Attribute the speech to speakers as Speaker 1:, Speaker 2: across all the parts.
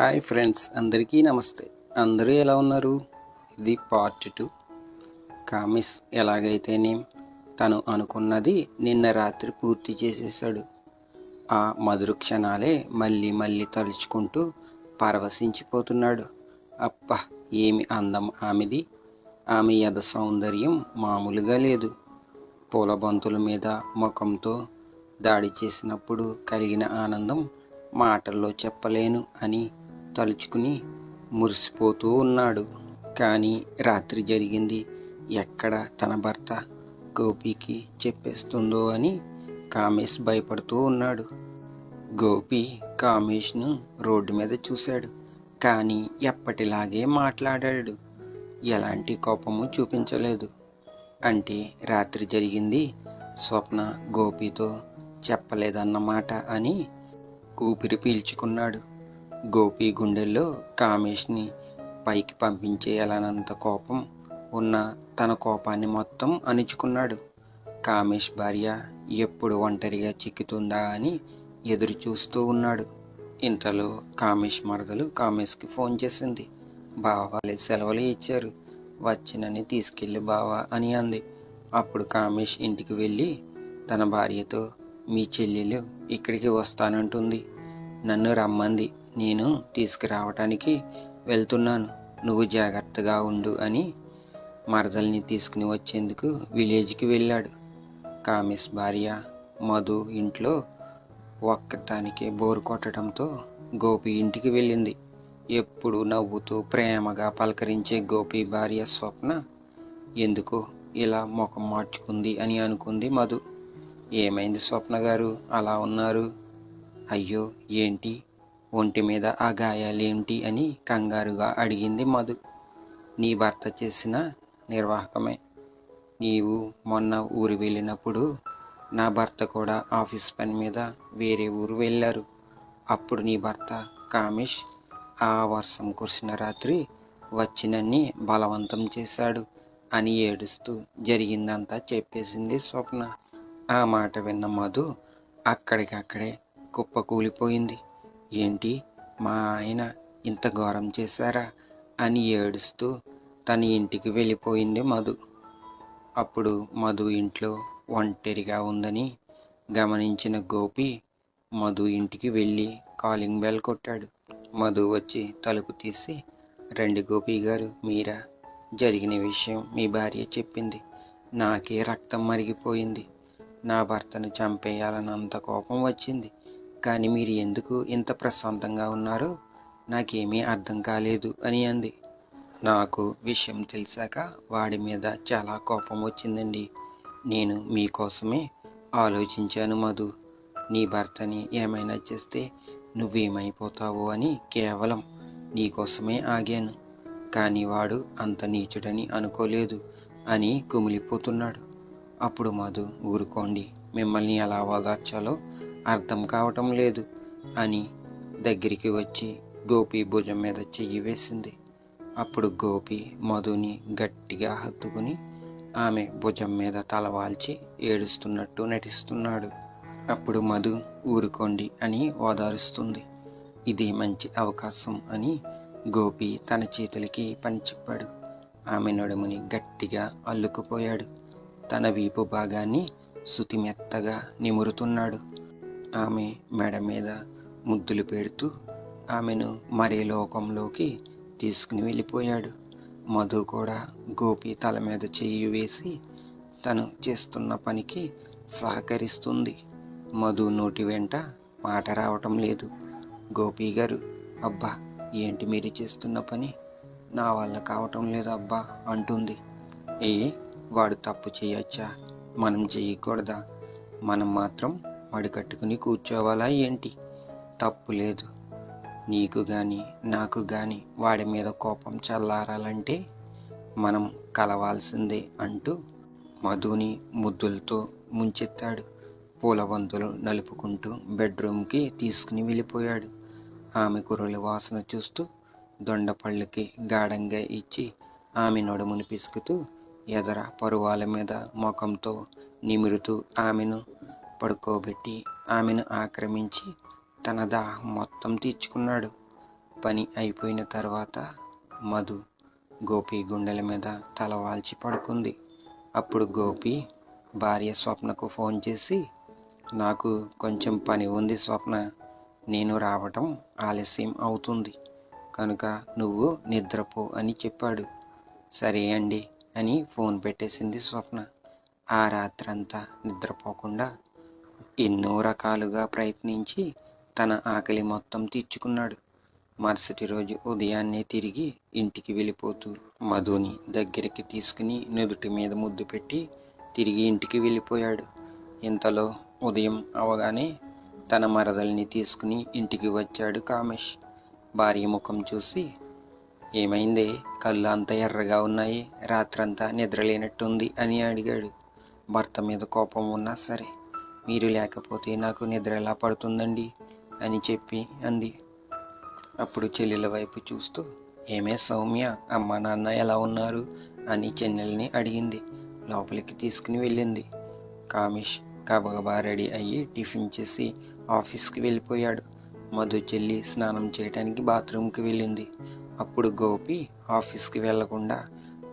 Speaker 1: Hi friends అందరికీ నమస్తే. అందరూ ఎలా ఉన్నారు? ఇది పార్ట్ టూ కామిస్ ఎలాగైతేనేం తను అనుకున్నది నిన్న రాత్రి పూర్తి చేసేసాడు ఆ మధుర క్షణాలే మళ్ళీ మళ్ళీ తలుచుకుంటూ పరవశించిపోతున్నాడు. అప్ప ఏమి అందం ఆమెది? ఆమె యథ సౌందర్యం మామూలుగా లేదు. పూల బంతుల మీద ముఖంతో దాడి చేసినప్పుడు కలిగిన ఆనందం మాటల్లో చెప్పలేను అని తలుచుకుని మురిసిపోతూ ఉన్నాడు. కానీ రాత్రి జరిగింది ఎక్కడ తన భర్త గోపికి చెప్పేస్తుందో అని కామేష్ భయపడుతూ ఉన్నాడు. గోపి కామేష్ను రోడ్డు మీద చూశాడు. కానీ ఎప్పటిలాగే మాట్లాడాడు. ఎలాంటి కోపము చూపించలేదు. అంటే రాత్రి జరిగింది స్వప్న గోపితో చెప్పలేదన్నమాట అని ఊపిరి పీల్చుకున్నాడు. గోపి గుండెల్లో కామేష్ని పైకి పంపించేయాలన్నంత కోపం ఉన్న తన కోపాన్ని మొత్తం అణుచుకున్నాడు. కామేష్ భార్య ఎప్పుడు ఒంటరిగా చిక్కుతుందా అని ఎదురు చూస్తూ ఉన్నాడు. ఇంతలో కామేష్ మరదలు కామేష్కి ఫోన్ చేసింది. బావ సెలవులు ఇచ్చారు. వచ్చినని తీసుకెళ్ళి బావా అని అంది. అప్పుడు కామేష్ ఇంటికి వెళ్ళి తన భార్యతో మీ చెల్లెలు ఇక్కడికి వస్తానంటుంది. నన్ను రమ్మంది. నేను తీసుకురావటానికి వెళ్తున్నాను. నువ్వు జాగ్రత్తగా ఉండు అని మరదల్ని తీసుకుని వచ్చేందుకు విలేజ్కి వెళ్ళాడు. కామిస్ భార్య మధు ఇంట్లో ఒక్కటానికి బోరు కొట్టడంతో గోపి ఇంటికి వెళ్ళింది. ఎప్పుడు నవ్వుతూ ప్రేమగా పలకరించే గోపి భార్య స్వప్న ఎందుకు ఇలా ముఖం మార్చుకుంది? అని అనుకుంది మధు. ఏమైంది స్వప్న గారు? అలా ఉన్నారు? అయ్యో ఏంటి? ఒంటి మీద ఆ గాయాలేంటి అని కంగారుగా అడిగింది మధు. నీ భర్త చేసిన నిర్వాహకమే. నీవు మొన్న ఊరు వెళ్ళినప్పుడు నా భర్త కూడా ఆఫీస్ పని మీద వేరే ఊరు వెళ్ళారు. అప్పుడు నీ భర్త కామేష్ ఆ వర్షం కురిసిన రాత్రి వచ్చినన్ని బలవంతం చేశాడు అని ఏడుస్తూ జరిగిందంతా చెప్పేసింది స్వప్న. ఆ మాట విన్న మధు అక్కడికక్కడే కుప్ప కూలిపోయింది ఏంటి? మా ఆయన ఇంత ఘోరం చేశారా? అని ఏడుస్తూ తన ఇంటికి వెళ్ళిపోయింది మధు. అప్పుడు మధు ఇంట్లో ఒంటరిగా ఉందని గమనించిన గోపి మధు ఇంటికి వెళ్ళి కాలింగ్ బెల్ కొట్టాడు. మధు వచ్చి తలుపు తీసి రండి గోపి గారు మీరా? జరిగిన విషయం మీ భార్య చెప్పింది. నాకే రక్తం మరిగిపోయింది. నా భర్తను చంపేయాలన్నంత కోపం వచ్చింది. కానీ మీరు ఎందుకు ఇంత ప్రశాంతంగా ఉన్నారో నాకేమీ అర్థం కాలేదు అని అంది. నాకు విషయం తెలిసాక వాడి మీద చాలా కోపం వచ్చిందండి. నేను మీకోసమే ఆలోచించాను మధు. నీ భర్తని ఏమైనా చేస్తే నువ్వేమైపోతావో అని కేవలం నీకోసమే ఆగాను. కానీ వాడు అంత నీచుడని అనుకోలేదు అని కుమిలిపోతున్నాడు. అప్పుడు మధు ఊరుకోండి మిమ్మల్ని ఎలా ఓదార్చాలో అర్థం కావటం లేదు అని దగ్గరికి వచ్చి గోపి భుజం మీద చెయ్యి వేసింది. అప్పుడు గోపి మధుని గట్టిగా హత్తుకుని ఆమె భుజం మీద తలవాల్చి ఏడుస్తున్నట్టు నటిస్తున్నాడు. అప్పుడు మధు ఊరుకోండి అని ఓదారుస్తుంది. ఇది మంచి అవకాశం అని గోపి తన చేతులకి పని చెప్పాడు. ఆమె నడుముని గట్టిగా అల్లుకుపోయాడు. తన వీపు భాగాన్ని శుతిమెత్తగా నిమురుతున్నాడు. ఆమె మెడ మీద ముద్దులు పెడుతూ ఆమెను మరే లోకంలోకి తీసుకుని వెళ్ళిపోయాడు. మధు కూడా గోపి తల మీద చెయ్యి వేసి తను చేస్తున్న పనికి సహకరిస్తుంది. మధు నోటి వెంట మాట రావటం లేదు. గోపి గారు అబ్బా ఏంటి మీరు చేస్తున్న పని? నా వల్ల కావటం లేదు అబ్బా అంటుంది. ఏ వాడు తప్పు చేయొచ్చా? మనం చేయకూడదా మనం మాత్రం మడి కట్టుకుని కూర్చోవాలా ఏంటి? తప్పు లేదు. నీకు కానీ నాకు కానీ వాడి మీద కోపం చల్లారాలంటే మనం కలవాల్సిందే అంటూ మధుని ముద్దులతో ముంచెత్తాడు. పూలబంతులు నలుపుకుంటూ బెడ్రూమ్కి తీసుకుని వెళ్ళిపోయాడు. ఆమె కుర్రల వాసన చూస్తూ దొండపళ్ళకి గాఢంగా ఇచ్చి ఆమె నడుమును పిసుకుతూ ఎదర పరువాల మీద ముఖంతో నిమురుతూ ఆమెను పడుకోబెట్టి ఆమెను ఆక్రమించి తన దాహం మొత్తం తీర్చుకున్నాడు. పని అయిపోయిన తర్వాత మధు గోపి గుండెల మీద తల వాల్చి పడుకుంది. అప్పుడు గోపి భార్య స్వప్నకు ఫోన్ చేసి నాకు కొంచెం పని ఉంది స్వప్న నేను రావటం ఆలస్యం అవుతుంది. కనుక నువ్వు నిద్రపో అని చెప్పాడు. సరే అండి అని ఫోన్ పెట్టేసింది స్వప్న. ఆ రాత్రంతా నిద్రపోకుండా ఎన్నో రకాలుగా ప్రయత్నించి తన ఆకలి మొత్తం తీర్చుకున్నాడు. మరుసటి రోజు ఉదయాన్నే తిరిగి ఇంటికి వెళ్ళిపోతూ మధుని దగ్గరికి తీసుకుని నుదుటి మీద ముద్దు పెట్టి తిరిగి ఇంటికి వెళ్ళిపోయాడు. ఇంతలో ఉదయం అవగానే తన మరదల్ని తీసుకుని ఇంటికి వచ్చాడు కామేష్. భార్య ముఖం చూసి ఏమైందే? కళ్ళు అంత ఎర్రగా ఉన్నాయి. రాత్రంతా నిద్రలేనట్టుంది అని అడిగాడు. భర్త మీద కోపం ఉన్నా సరే మీరు లేకపోతే నాకు నిద్ర ఎలా పడుతుందండి? అని చెప్పి అంది. అప్పుడు చెల్లెల వైపు చూస్తూ ఏమే సౌమ్య అమ్మ నాన్న ఎలా ఉన్నారు? అని చెన్నెల్ని అడిగింది. లోపలికి తీసుకుని వెళ్ళింది. కామేష్ గబగబా రెడీ అయ్యి టిఫిన్ చేసి ఆఫీస్కి వెళ్ళిపోయాడు. మధు చెల్లి స్నానం చేయడానికి బాత్రూమ్కి వెళ్ళింది. అప్పుడు గోపి ఆఫీస్కి వెళ్ళకుండా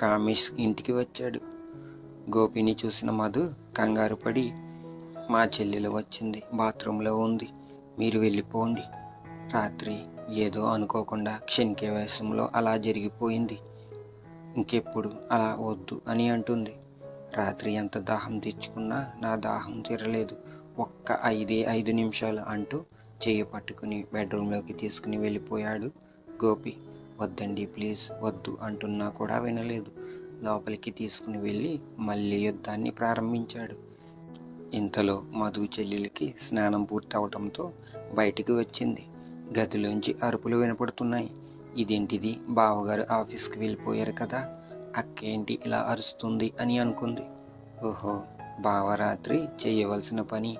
Speaker 1: కామేష్ ఇంటికి వచ్చాడు. గోపిని చూసిన మధు కంగారు పడి మా చెల్లెలు వచ్చింది బాత్రూంలో ఉంది. మీరు వెళ్ళిపోండి. రాత్రి ఏదో అనుకోకుండా క్షణికే వయసంలో అలా జరిగిపోయింది. ఇంకెప్పుడు అలా వద్దు అని అంటుంది. రాత్రి ఎంత దాహం తెచ్చుకున్నా నా దాహం తీరలేదు. ఒక్క ఐదే ఐదు నిమిషాలు అంటూ చేయి పట్టుకుని బెడ్రూమ్లోకి తీసుకుని వెళ్ళిపోయాడు గోపి. వద్దండి ప్లీజ్ వద్దు అంటున్నా కూడా వినలేదు. లోపలికి తీసుకుని వెళ్ళి మళ్ళీ యుద్ధాన్ని ప్రారంభించాడు. ఇంతలో మధు చెల్లెలికి స్నానం పూర్తవటంతో బయటికి వచ్చింది. గదిలోంచి అరుపులు వినపడుతున్నాయి. ఇదేంటిది? బావగారు ఆఫీస్కి వెళ్ళిపోయారు కదా. అక్కేంటి ఇలా అరుస్తుంది అని అనుకుంది. ఓహో బావ రాత్రి చేయవలసిన పని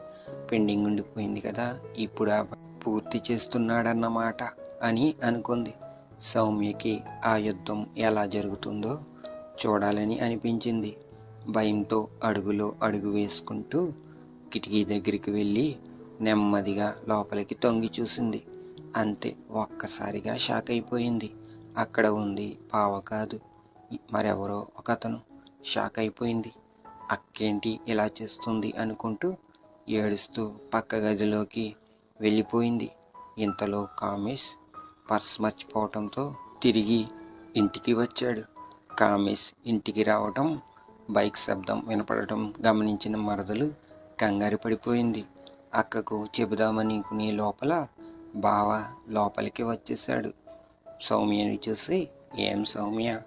Speaker 1: పెండింగ్ ఉండిపోయింది కదా. ఇప్పుడు ఆ పూర్తి చేస్తున్నాడన్నమాట అని అనుకుంది. సౌమ్యకి ఆ యుద్ధం ఎలా జరుగుతుందో చూడాలని అనిపించింది. భయంతో అడుగులో అడుగు వేసుకుంటూ కిటికీ దగ్గరికి వెళ్ళి నెమ్మదిగా లోపలికి తొంగి చూసింది. అంతే ఒక్కసారిగా షాక్ అయిపోయింది. అక్కడ ఉంది పావ కాదు మరెవరో ఒక అతను షాక్ అయిపోయింది. అక్కేంటి ఇలా చేస్తుంది అనుకుంటూ ఏడుస్తూ పక్క గదిలోకి వెళ్ళిపోయింది. ఇంతలో కామేష్ పర్స్ మర్చిపోవటంతో తిరిగి ఇంటికి వచ్చాడు. కామేష్ ఇంటికి రావటం బైక్ శబ్దం వినపడటం గమనించిన మరదలు కంగారు పడిపోయింది. అక్కకు చెబుదామని కొనే లోపల? బావ లోపలికి వచ్చేసాడు సౌమ్యని చూసి ఏం సౌమ్య?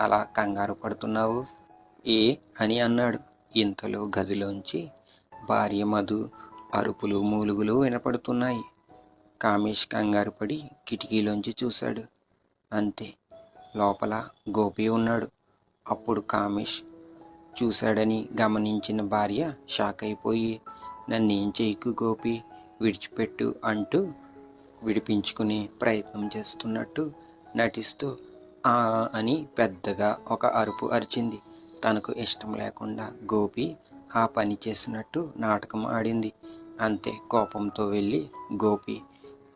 Speaker 1: అలా కంగారు పడుతున్నావు? ఏ అని అన్నాడు. ఇంతలో గదిలోంచి భార్య మధు అరుపులు మూలుగులు వినపడుతున్నాయి. కామేష్ కంగారు పడి కిటికీలోంచి చూశాడు. అంతే. లోపల గోపి ఉన్నాడు. అప్పుడు కామేష్ చూశాడని గమనించిన భార్య షాక్ అయిపోయి నన్నేం చేయకు గోపి? విడిచిపెట్టు అంటూ విడిపించుకునే ప్రయత్నం చేస్తున్నట్టు నటిస్తూ ఆ అని పెద్దగా ఒక అరుపు అరిచింది. తనకు ఇష్టం లేకుండా గోపి ఆ పని చేసినట్టు నాటకం ఆడింది. అంతే కోపంతో వెళ్ళి గోపి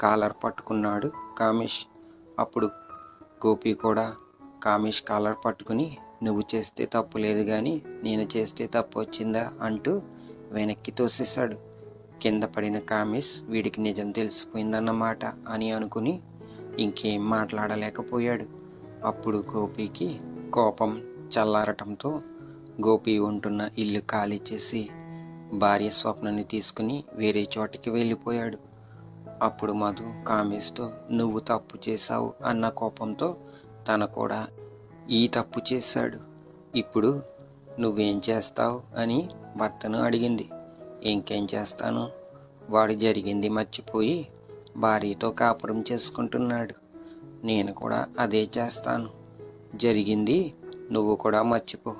Speaker 1: కాలర్ పట్టుకున్నాడు కామేష్. అప్పుడు గోపి కూడా కామేష్ కాలర్ పట్టుకుని నువ్వు చేస్తే తప్పు లేదు కానీ నేను చేస్తే తప్పు వచ్చిందా? అంటూ వెనక్కి తోసేశాడు. కింద పడిన కామిస్ వీడికి నిజం తెలిసిపోయిందన్నమాట అని అనుకుని ఇంకేం మాట్లాడలేకపోయాడు. అప్పుడు గోపికి కోపం చల్లారటంతో గోపి ఉంటున్న ఇల్లు ఖాళీ చేసి భార్య స్వప్నని తీసుకుని వేరే చోటికి వెళ్ళిపోయాడు. అప్పుడు మధు కామేస్తో నువ్వు తప్పు చేశావు అన్న కోపంతో తన కూడా ఈ తప్పు చేశాడు. ఇప్పుడు నువ్వేం చేస్తావు? అని భర్తను అడిగింది. ఇంకేం చేస్తాను? వాడు జరిగింది మర్చిపోయి భార్యతో కాపురం చేసుకుంటున్నాడు. నేను కూడా అదే చేస్తాను. జరిగింది నువ్వు కూడా మర్చిపో.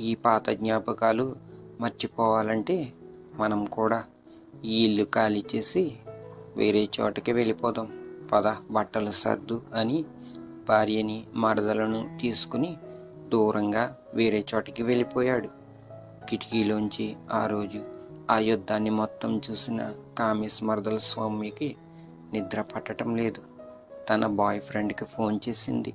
Speaker 1: ఈ పాత జ్ఞాపకాలు మర్చిపోవాలంటే మనం కూడా ఈ ఇల్లు ఖాళీ చేసి వేరే చోటకి వెళ్ళిపోదాం. పద బట్టలు సర్దు అని భార్యని మరదలను తీసుకుని దూరంగా వేరే చోటికి వెళ్ళిపోయాడు. కిటికీలోంచి ఆ రోజు ఆ యుద్ధాన్ని మొత్తం చూసిన కామేశ్ మరదల స్వామికి నిద్ర పట్టడం లేదు. తన బాయ్ ఫ్రెండ్కి ఫోన్ చేసింది.